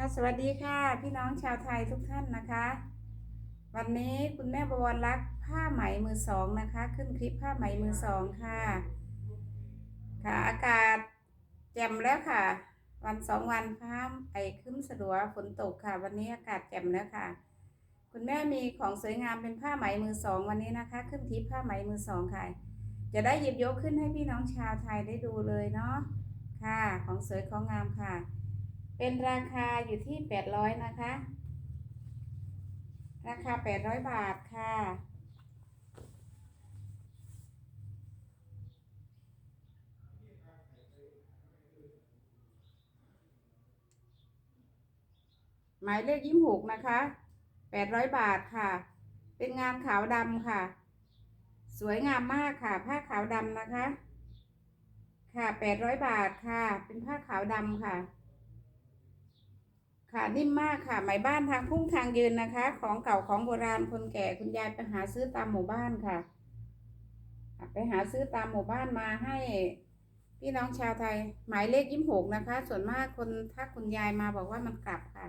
ค่ะสวัสดีค่ะ พี่น้องชาวไทยทุกท่านนะคะ วันนี้คุณแม่บวรรักผ้าไหมมือสองนะคะ ขึ้นคลิปผ้าไหมมือสองค่ะ ค่ะอากาศแจ่มแล้วค่ะ วันสองวันฟ้าไอขึ้นสะดวฝนตกค่ะ วันนี้อากาศแจ่มแล้วค่ะ คุณแม่มีของสวยงามเป็นผ้าไหมมือสองวันนี้นะคะ ขึ้นคลิปผ้าไหมมือสองค่ะ จะได้หยิบยกขึ้นให้พี่น้องชาวไทยได้ดูเลยเนาะค่ะ ของสวยของงามค่ะ เป็นราคาอยู่ที่แปดร้อยนะคะ ราคาแปดร้อยบาทค่ะ หมายเลขยี่หกนะคะแปดร้อยบาทค่ะ เป็นงานขาวดำค่ะ สวยงามมากค่ะ ผ้าขาวดำนะคะ ค่ะแปดร้อยบาทค่ะ เป็นผ้าขาวดำค่ะ ค่ะนิ่มมากค่ะหมายบ้านทางพุ่งทางยืนนะคะ ของเก่าของโบราณคนแก่คุณยายไปหาซื้อตามหมู่บ้านค่ะ ไปหาซื้อตามหมู่บ้านมาให้พี่น้องชาวไทย หมายเลขยี่หกนะคะ ส่วนมากคนถ้าคุณยายมาบอกว่ามันกลับค่ะ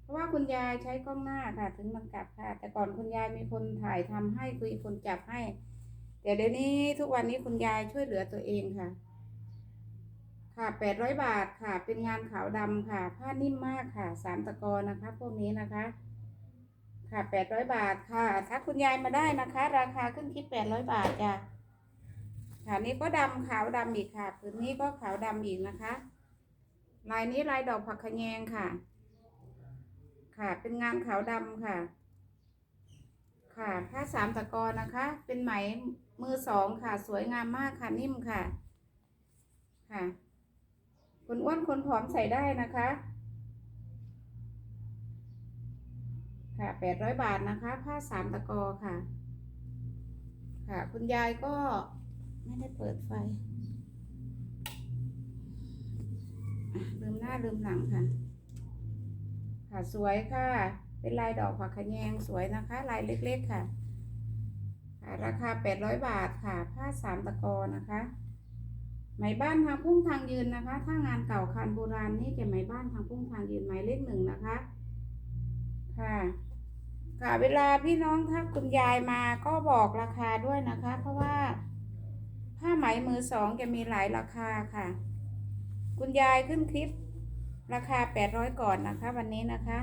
เพราะว่าคุณยายใช้กล้องหน้าค่ะ ถึงมันกลับค่ะ แต่ก่อนคุณยายมีคนถ่ายทำให้คุยคนจับให้เดี๋ยวเดี๋ยวนี้ทุกวันนี้คุณยายช่วยเหลือตัวเองค่ะ ค่ะแปดร้อยบาทค่ะ เป็นงานขาวดำค่ะ ผ้านิ่มมากค่ะ สามตะกอนะคะ พวกนี้นะคะ ค่ะแปดร้อยบาทค่ะถ้าคุณยายมาได้นะคะ ราคาขึ้นคิดแปดร้อยบาทจ้ะค่ะนี่ก็ดำขาวดำอีกค่ะผืนนี้ก็ขาวดำอีกนะคะ ลายนี้ลายดอกผักขะแยงค่ะ ค่ะ เป็นงานขาวดำค่ะ ค่ะผ้าสามตะกอนะคะ เป็นไหมมือสองค่ะ สวยงามมากค่ะนิ่มค่ะ ค่ะ คนอ้วนคนผอมใส่ได้นะคะ ค่ะแปดร้อยบาทนะคะ ผ้าสามตะกอค่ะ ค่ะ คุณยายก็ไม่ได้เปิดไฟลืมหน้าลืมหลังค่ะ ค่ะสวยค่ะ เป็นลายดอกผักขะแยงสวยนะคะ ลายเล็กๆค่ะ ค่ะ ราคาแปดร้อยบาทค่ะ ผ้าสามตะกอนะคะ ไหมบ้านทางพุ่งทางยืนนะคะ ถ้างานเก่าคันโบราณนี่จะไหมบ้านทางพุ่งทางยืนหมายเลขหนึ่งนะคะ ค่ะค่ะเวลาพี่น้องถ้าคุณยายมาก็บอกราคาด้วยนะคะ เพราะว่าผ้าไหมมือสองจะมีหลายราคาค่ะ คุณยายขึ้นคลิป ราคาแปดร้อยก่อนนะคะ วันนี้นะคะ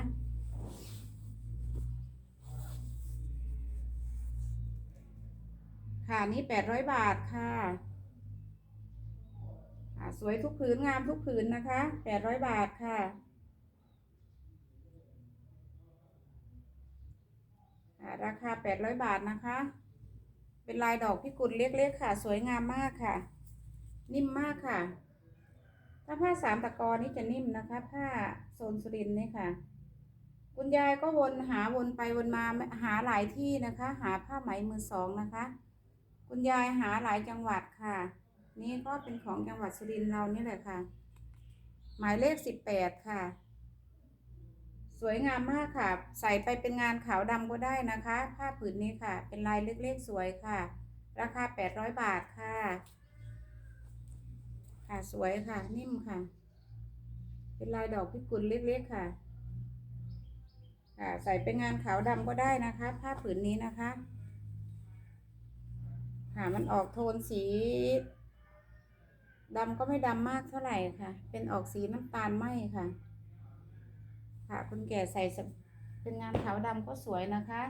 ค่ะนี่แปดร้อยบาทค่ะค่ะ สวยทุกผืนงามทุกผืนนะคะแปดร้อยบาทค่ะ ราคาแปดร้อยบาทนะคะ เป็นลายดอกพิกุลเล็กๆค่ะ สวยงามมากค่ะ นิ่มมากค่ะ ถ้าผ้าสามตะกอนี่จะนิ่มนะคะ ผ้าโซนสุรินนี่ค่ะ คุณยายก็วนหาวนไปวนมาหาหลายที่นะคะ หาผ้าไหมมือสองนะคะ คุณยายหาหลายจังหวัดค่ะ นี่ก็เป็นของจังหวัดสุรินทร์เรานี่แหละค่ะ หมายเลขสิบแปดค่ะ สวยงามมากค่ะ ใส่ไปเป็นงานขาวดำก็ได้นะคะ ผ้าผืนนี้ค่ะ เป็นลายเล็กๆสวยค่ะ ราคาแปดร้อยบาทค่ะ ค่ะสวยค่ะ นิ่มค่ะ เป็นลายดอกพิกุลเล็กๆค่ะค่ะใส่เป็นงานขาวดำก็ได้นะคะ ผ้าผืนนี้นะคะ ค่ะมันออกโทนสี ดำก็ไม่ดำมากเท่าไหร่ค่ะ เป็นออกสีน้ำตาลไหมค่ะ ค่ะคุณแก่ใส่เป็นงานขาวดำก็สวยนะคะ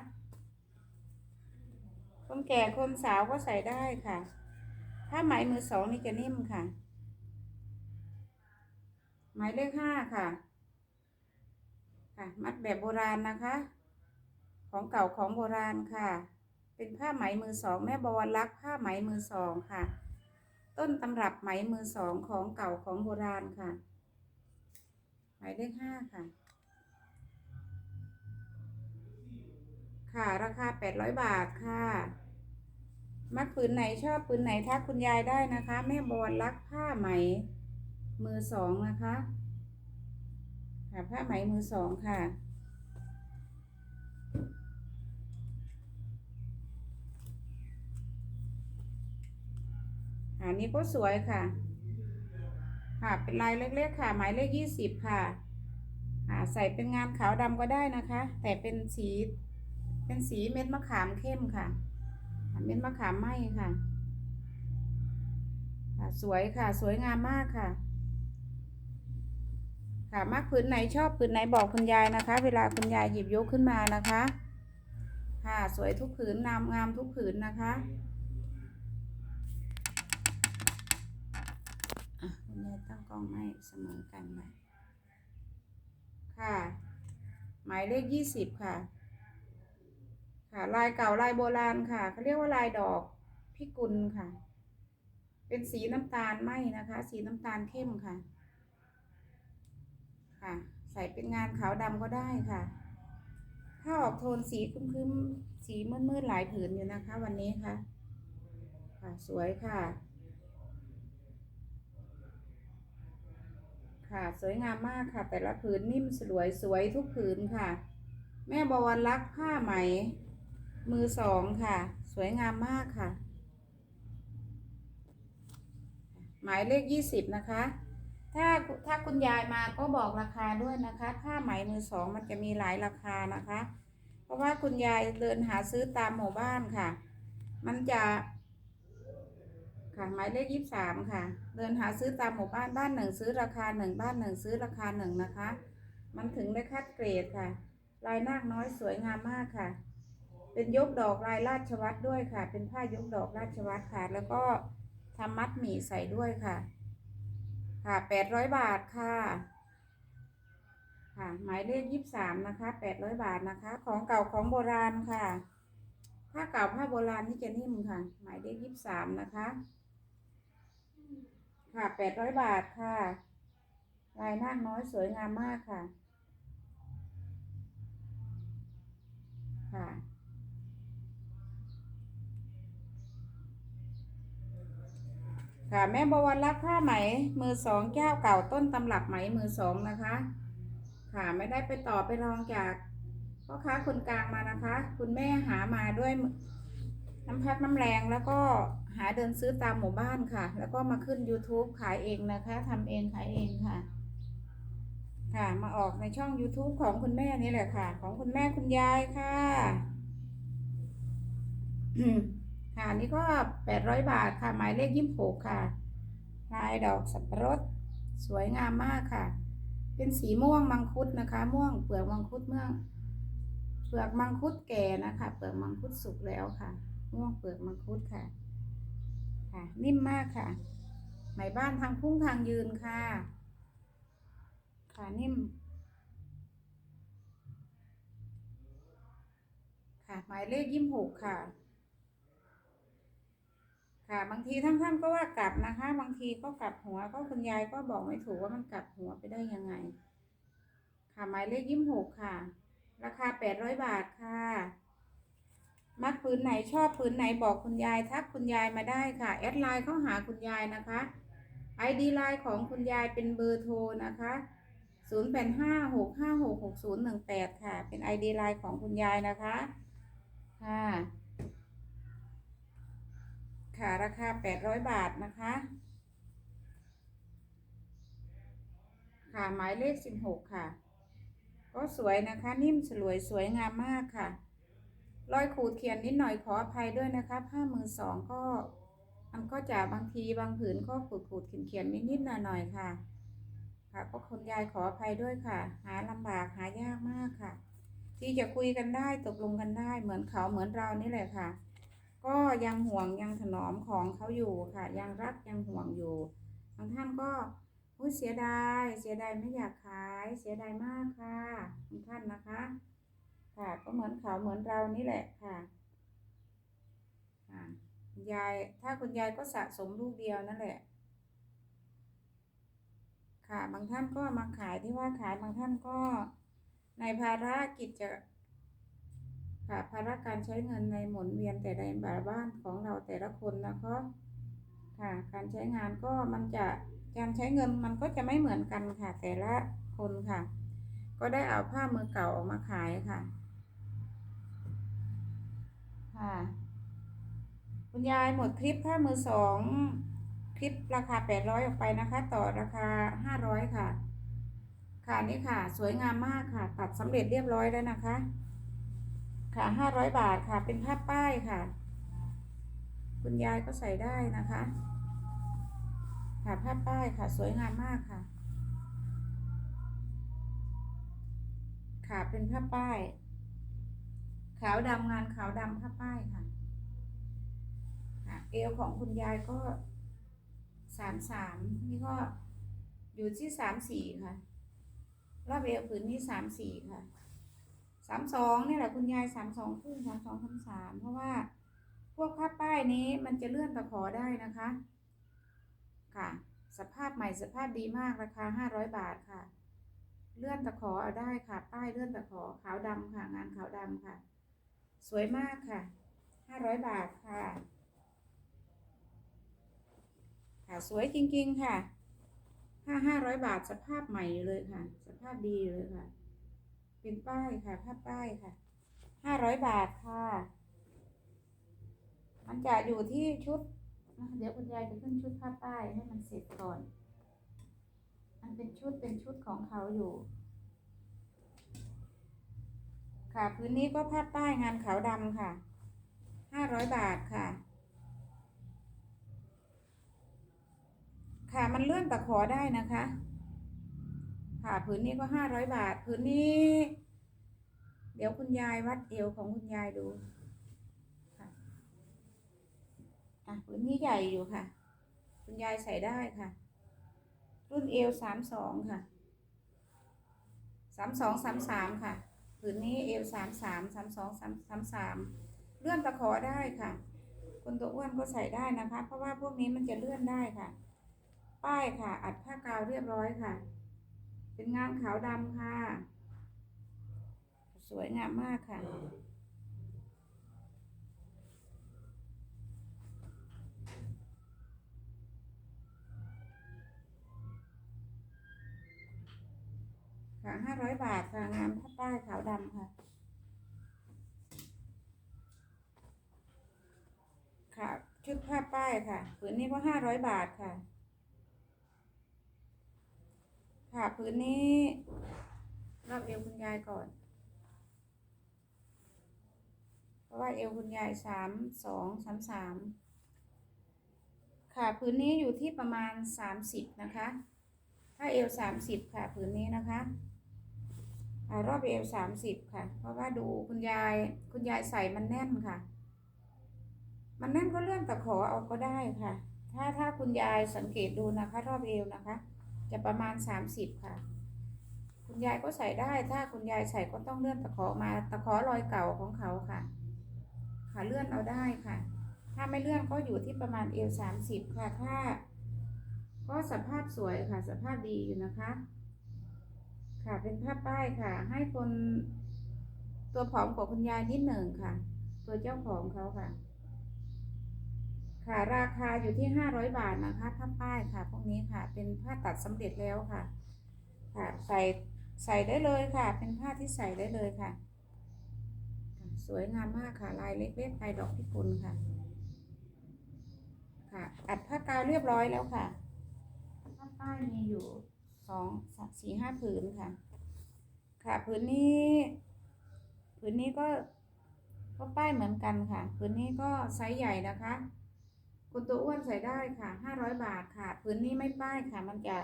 คนแก่คนสาวก็ใส่ได้ค่ะ ถ้าไหมมือสองนี่จะนิ่มค่ะ หมายเลขห้าค่ะ ค่ะ มัดแบบโบราณนะคะ ของเก่าของโบราณค่ะ เป็นผ้าไหมมือสองแม่บวรรักษ์ผ้าไหมมือสองค่ะ ต้นตำรับไหมมือสองของเก่าของโบราณค่ะ หมายเลขห้าค่ะ ค่ะราคาแปดร้อยบาทค่ะ มัดปืนไหนชอบปืนไหนทักคุณยายได้นะคะ แม่บอลรักผ้าไหม มือสองนะคะ ค่ะผ้าไหมมือสองค่ะ อันนี้ก็สวยค่ะ ค่ะเป็นลายเล็กๆค่ะ หมายเลขยี่สิบค่ะอ่าใส่เป็นงานขาวดำก็ได้นะคะ แต่เป็นสีเป็นสีเม็ดมะขามเข้มค่ะ เม็ดมะขามไหมค่ะค่ะ สวยค่ะ สวยงามมากค่ะ ค่ะมากผืนไหนชอบผืนไหนบอกคุณยายนะคะ เวลาคุณยายหยิบยกขึ้นมานะคะ ค่ะ สวยทุกผืนงามงามทุกผืนนะคะ อะคุณยตั้งกล้องให้เสมอกันไปค่ะ หมายเลขยี่สิบค่ะ ค่ะลายเก่าลายโบราณค่ะเขาเรียกว่าลายดอกพิกุลค่ะ เป็นสีน้ำตาลไหมนะคะ สีน้ำตาลเข้มค่ะ ค่ะ ใส่เป็นงานขาวดำก็ได้ค่ะ ถ้าออกโทนสีครึ้มๆสีมืดๆหลายผืนอยู่นะคะ วันนี้ค่ะ ค่ะสวยค่ะ ค่ะ สวยงามมากค่ะ แต่ละผืนนิ่มสวยสวยทุกผืนค่ะ แม่บวรรักผ้าไหม มือสองค่ะ สวยงามมากค่ะ หมายเลขยี่สิบนะคะ ถ้าถ้าคุณยายมาก็บอกราคาด้วยนะคะ ผ้าไหมมือสองมันจะมีหลายราคานะคะ เพราะว่าคุณยายเดินหาซื้อตามหมู่บ้านค่ะ มันจะ ค่ะหมายเลขยี่สามค่ะ เดินหาซื้อตามหมู่บ้านบ้านหนึ่งซื้อราคาหนึ่งบ้านหนึ่งซื้อราคาหนึ่งนะคะ มันถึงได้คัดเกรดค่ะ ลายนาคน้อยสวยงามมากค่ะ เป็นยกดอกลายราชวัตรด้วยค่ะ เป็นผ้ายกดอกราชวัตรค่ะ แล้วก็ทำมัดหมี่ใส่ด้วยค่ะ ค่ะแปดร้อยบาทค่ะ ค่ะหมายเลขยี่สามนะคะแปดร้อยบาทนะคะ ของเก่าของโบราณค่ะผ้าเก่าผ้าโบราณนี่จะนิ่มค่ะ หมายเลขยี่สามนะคะ ค่ะแปดร้อยบาทค่ะ ลายนาคน้อยสวยงามมากค่ะ ค่ะ ค่ะแม่บวรรักผ้าไหม มือสองเจ้าเก่าต้นตำรับไหมมือสองนะคะ ค่ะไม่ได้ไปต่อไปรองจากพ่อค้าคนกลางมานะคะ คุณแม่หามาด้วย น้ำพักน้ำแรงแล้วก็หาเดินซื้อตามหมู่บ้านค่ะ แล้วก็มาขึ้น YouTube ขายเองนะคะทำเองขายเองค่ะ ค่ะ มาออกในช่อง YouTube ของคุณแม่นี่แหละค่ะ ของคุณแม่คุณยายค่ะ ค่ะนี่ก็แปดร้อยบาทค่ะ หมายเลขยี่สิบหกค่ะ ลายดอกสับปะรด สวยงามมากค่ะ เป็นสีม่วงมังคุดนะคะ ม่วงเปลือกมังคุดเมื่อเปลือกมังคุดแก่นะคะ เปลือกมังคุดสุกแล้วค่ะ ม่วงเปลือกมังคุดค่ะ ค่ะ นิ่มมากค่ะ ไหมบ้านทางพุ่งทางยืนค่ะ ค่ะนิ่ม ค่ะ หมายเลขยี่สิบหกค่ะ ค่ะ บางทีท่านท่านก็ว่ากลับนะคะ บางทีก็กลับหัวก็คุณยายก็บอกไม่ถูกว่ามันกลับหัวไปได้ยังไง ค่ะหมายเลขยี่สิบหกค่ะ ราคาแปดร้อยบาทค่ะ มักปืนไหนชอบปืนไหนบอกคุณยายทักคุณยายมาได้ค่ะ แอดไลน์เข้าหาคุณยายนะคะ ID ไลน์ของคุณยายเป็นเบอร์โทรนะคะ0 8 5 6 5 6 6 0 1 8 ค่ะ เป็น ID ไลน์ของคุณยายนะคะ ค่ะ ค่ะราคา 800 บาทนะคะ ค่ะหมายเลข 16 ค่ะ ก็สวยนะคะ นิ่มสลวยสวยงามมากค่ะ รอยขูดเขียนนิดหน่อยขออภัยด้วยนะคะผ้ามือสองก็มันก็จะบางทีบางผืนก็ขูดขูดเขียนเขียนนิดนิดหน่อยหน่อยค่ะ ค่ะก็คุณยายขออภัยด้วยค่ะ หาลำบากหายากมากค่ะ ที่จะคุยกันได้ตกลงกันได้ เหมือนเขาเหมือนเรานี่แหละค่ะ ก็ยังห่วงยังถนอมของเขาอยู่ค่ะ ยังรักยังห่วงอยู่บางท่านก็อุ้ยเสียดาย เสียดายไม่อยากขาย เสียดายมากค่ะบางท่านนะคะ ค่ะ ก็เหมือนเขาเหมือนเรานี่แหละค่ะค่ะคุณยายถ้าคุณยายก็สะสมลูกเดียวนั่นแหละ ค่ะบางท่านก็มาขายที่ว่าขายบางท่านก็ในภารกิจจะค่ะภาระการใช้เงินในหมุนเวียนแต่ในบ้านของเราแต่ละคนนะคะค่ะการใช้งานก็มันจะการใช้เงินมันก็จะไม่เหมือนกันค่ะแต่ละคนค่ะ ก็ได้เอาผ้ามือเก่าออกมาขายค่ะ ค่ะ คุณยายหมดคลิปผ้ามือสองคลิปราคาแปดร้อยออกไปนะคะ ต่อราคาห้าร้อยค่ะค่ะ ค่ะนี่ค่ะ สวยงามมากค่ะ ตัดสำเร็จเรียบร้อยแล้วนะคะ ค่ะห้าร้อยบาทค่ะ เป็นผ้าป้ายค่ะ คุณยายก็ใส่ได้นะคะ ค่ะผ้าป้ายค่ะ สวยงามมากค่ะ ค่ะเป็นผ้าป้าย ขาวดำงานขาวดำผ้าป้ายค่ะเอวของคุณยายก็สามสามนี่ก็อยู่ที่สามสี่ค่ะ รอบเอวผืนนี้สามสี่ค่ะสามสองนี่แหละคุณยายสามสองครึ่งสามสองสามสามเพราะว่าพวกผ้าป้ายนี้มันจะเลื่อนตะขอได้นะคะ ค่ะ สภาพใหม่สภาพดีมากราคาห้าร้อยบาทค่ะ เลื่อนตะขอเอาได้ค่ะ ป้ายเลื่อนตะขอขาวดำค่ะ งานขาวดำค่ะ สวยมากค่ะห้าร้อยบาทค่ะ ค่ะสวยจริงๆค่ะห้าห้าร้อยบาทสภาพใหม่เลยค่ะ สภาพดีเลยค่ะ เป็นป้ายค่ะภาพป้ายค่ะห้าร้อยบาทค่ะ มันจะอยู่ที่ชุด เดี๋ยวคุณยายจะขึ้นชุดผ้าป้ายให้มันเสร็จก่อน มันเป็นชุดเป็นชุดของเขาอยู่ ค่ะพื้นนี้ก็ผ้าป้ายงานขาวดำค่ะห้าร้อยบาทค่ะ ค่ะมันเลื่อนตะขอได้นะคะ ค่ะผืนนี้ก็ห้าร้อยบาทผืนนี้ เดี๋ยวคุณยายวัดเอวของคุณยายดูค่ะอะผืนนี้ใหญ่อยู่ค่ะ คุณยายใส่ได้ค่ะ รุ่นเอวสามสองค่ะสามสองสามสามค่ะ ผืนนี้เอวสามสามสามสองสามสามสามเลื่อนตะขอได้ค่ะ คนตัวอ้วนก็ใส่ได้นะคะ เพราะว่าพวกนี้มันจะเลื่อนได้ค่ะ ป้ายค่ะ อัดผ้ากาวเรียบร้อยค่ะ เป็นงานขาวดำค่ะ สวยงามมากค่ะ ค่ะห้าร้อยบาทค่ะงานผ้าป้ายขาวดำค่ะ ค่ะ ชุดผ้าป้ายค่ะ ผืนนี้ก็ห้าร้อยบาทค่ะ ค่ะผืนนี้รอบเอวคุณยายก่อน เพราะว่าเอวคุณยายสามสองสามสามค่ะผืนนี้อยู่ที่ประมาณสามสิบนะคะ ถ้าเอวสามสิบค่ะผืนนี้นะคะ รอบเอวสามสิบค่ะ เพราะว่าดูคุณยายคุณยายใส่มันแน่นค่ะ มันแน่นก็เลื่อนตะขอเอาก็ได้ค่ะ ถ้าถ้าคุณยายสังเกตดูนะคะ รอบเอวนะคะ จะประมาณสามสิบค่ะ คุณยายก็ใส่ได้ ถ้าคุณยายใส่ก็ต้องเลื่อนตะขอมาตะขอรอยเก่าของเขาค่ะ ค่ะเลื่อนเอาได้ค่ะ ถ้าไม่เลื่อนก็อยู่ที่ประมาณเอวสามสิบค่ะ ถ้า ก็สภาพสวยค่ะ สภาพดีอยู่นะคะ ค่ะ เป็นผ้าป้ายค่ะ ให้คน ตัวผอมกว่าคุณยายนิดหนึ่งค่ะ ตัวเจ้าของเขาค่ะ ค่ะ ราคาอยู่ที่ห้าร้อยบาทนะคะผ้าป้ายค่ะ พวกนี้ค่ะ เป็นผ้าตัดสำเร็จแล้วค่ะ ค่ะ ใส่ใส่ได้เลยค่ะ เป็นผ้าที่ใส่ได้เลยค่ะค่ะ สวยงามมากค่ะ ลายเล็กๆลายดอกพิกุลค่ะ ค่ะ อัดผ้ากาวเรียบร้อยแล้วค่ะผ้าป้ายมีอยู่ สองสามสี่ห้าผืนค่ะ ค่ะผืนนี้ ผืนนี้ก็ก็ป้ายเหมือนกันค่ะ ผืนนี้ก็ไซส์ใหญ่นะคะ คุณตัวอ้วนใส่ได้ค่ะห้าร้อยบาทค่ะ ผืนนี้ไม่ป้ายค่ะ มันจะ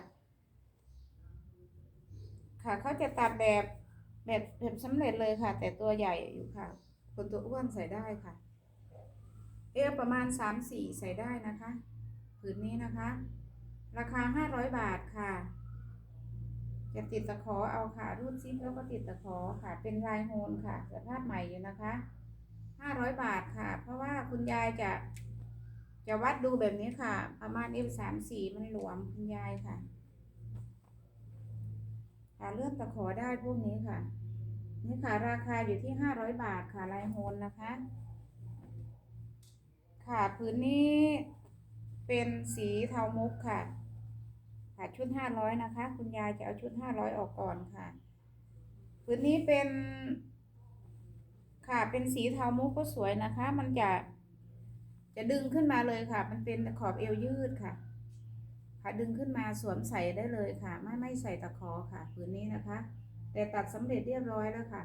ค่ะเขาจะตัดแบบแบบแบบสำเร็จเลยค่ะ แต่ตัวใหญ่อยู่ค่ะคุณตัวอ้วนใส่ได้ค่ะ เอวประมาณสามสี่ใส่ได้นะคะ ผืนนี้นะคะ ราคาห้าร้อยบาทค่ะ จะติดตะขอเอาค่ะรูดซิปแล้วก็ติดตะขอค่ะ เป็นลายโฮนค่ะสภาพใหม่อยู่นะคะห้าร้อยบาทค่ะ เพราะว่าคุณยายจะจะวัดดูแบบนี้ค่ะ ประมาณเอวสามสี่มันหลวมคุณยายค่ะค่ะเลื่อนตะขอได้พวกนี้ค่ะ นี่ค่ะ ราคาอยู่ที่ห้าร้อยบาทค่ะลายโฮนนะคะ ค่ะพื้นนี้เป็นสีเทามุกค่ะ ค่ะชุดห้าร้อยนะคะ คุณยายจะเอาชุดห้าร้อยออกก่อนค่ะพื้นนี้เป็น ค่ะเป็นสีเทามุกก็สวยนะคะ มันจะจะดึงขึ้นมาเลยค่ะ มันเป็นขอบเอวยืดค่ะ ค่ะดึงขึ้นมาสวมใส่ได้เลยค่ะ ไม่ไม่ใส่ตะขอค่ะผืนนี้นะคะ แต่ตัดสำเร็จเรียบร้อยแล้วค่ะ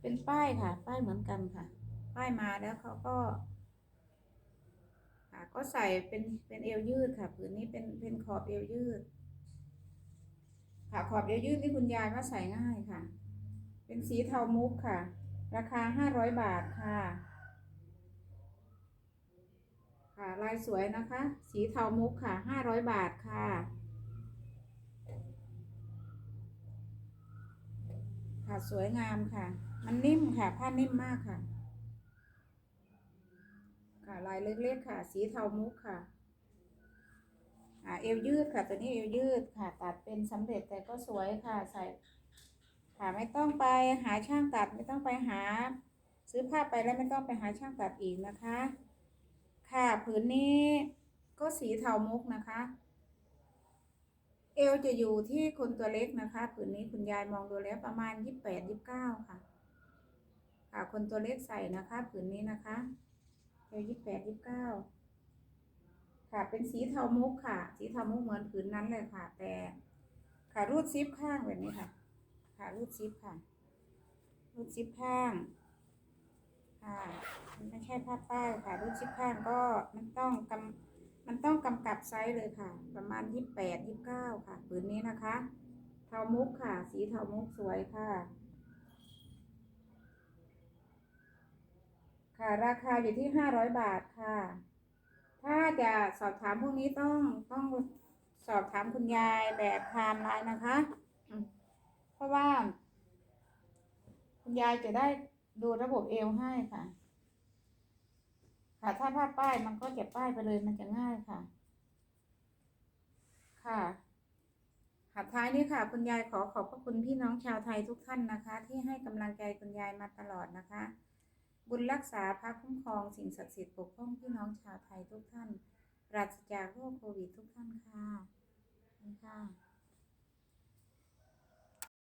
เป็นป้ายค่ะ ป้ายเหมือนกันค่ะ ป้ายมาแล้วเขาก็ ก็ใส่เป็นเป็นเอวยืดค่ะผืนนี้เป็นเป็นขอบเอวยืดค่ะขอบเอวยืดที่คุณยายว่าใส่ง่ายค่ะ เป็นสีเทามุกค่ะ ราคาห้าร้อยบาทค่ะ ค่ะลายสวยนะคะ สีเทามุกค่ะห้าร้อยบาทค่ะค่ะสวยงามค่ะ มันนิ่มค่ะ ผ้านิ่มมากค่ะ ค่ะ ลายเล็กๆค่ะ สีเทามุกค่ะเอวยืดค่ะ ตัวนี้เอวยืดค่ะ ตัดเป็นสำเร็จแต่ก็สวยค่ะใส่ค่ะไม่ต้องไปหาช่างตัดไม่ต้องไปหา ซื้อผ้าไปแล้วไม่ต้องไปหาช่างตัดอีกนะคะ ค่ะผืนนี้ก็สีเทามุกนะคะ เอวจะอยู่ที่คนตัวเล็กนะคะผืนนี้คุณยายมองดูแล้วประมาณยี่สิบแปดยี่สิบเก้าค่ะ ค่ะคนตัวเล็กใส่นะคะผืนนี้นะคะ เอวยี่สิบแปดยี่สิบเก้าค่ะเป็นสีเทามุกค่ะ สีเทามุกเหมือนผืนนั้นเลยค่ะ แต่ค่ะรูดซิปข้างแบบนี้ค่ะ ค่ะรูดซิปค่ะ รูดซิปข้าง ค่ะไม่ใช่ผ้าป้ายค่ะ รูดซิปข้างก็มันต้องกำมันต้องกำกับไซส์เลยค่ะ ประมาณยี่สิบแปดยี่สิบเก้าค่ะผืนนี้นะคะ เทามุกค่ะ สีเทามุกสวยค่ะ ค่ะ ราคาอยู่ที่ห้าร้อยบาทค่ะ ถ้าจะสอบถามพวกนี้ต้องต้องสอบถามคุณยายแบบไทม์ไลน์นะคะ เพราะว่า คุณยายจะได้ดูระบบเอวให้ค่ะ ค่ะถ้าผ้าป้ายมันก็จะป้ายไปเลยมันจะง่ายค่ะ ค่ะค่ะท้ายนี้ค่ะ คุณยายขอขอบพระคุณพี่น้องชาวไทยทุกท่านนะคะ ที่ให้กำลังใจคุณยายมาตลอดนะคะ บุญรักษาพระคุ้มครองสิ่งศักดิ์สิทธิ์ปกป้องพี่น้องชาวไทยทุกท่าน ปราศจากโรคโควิดทุกท่านค่ะนี่ค่ะ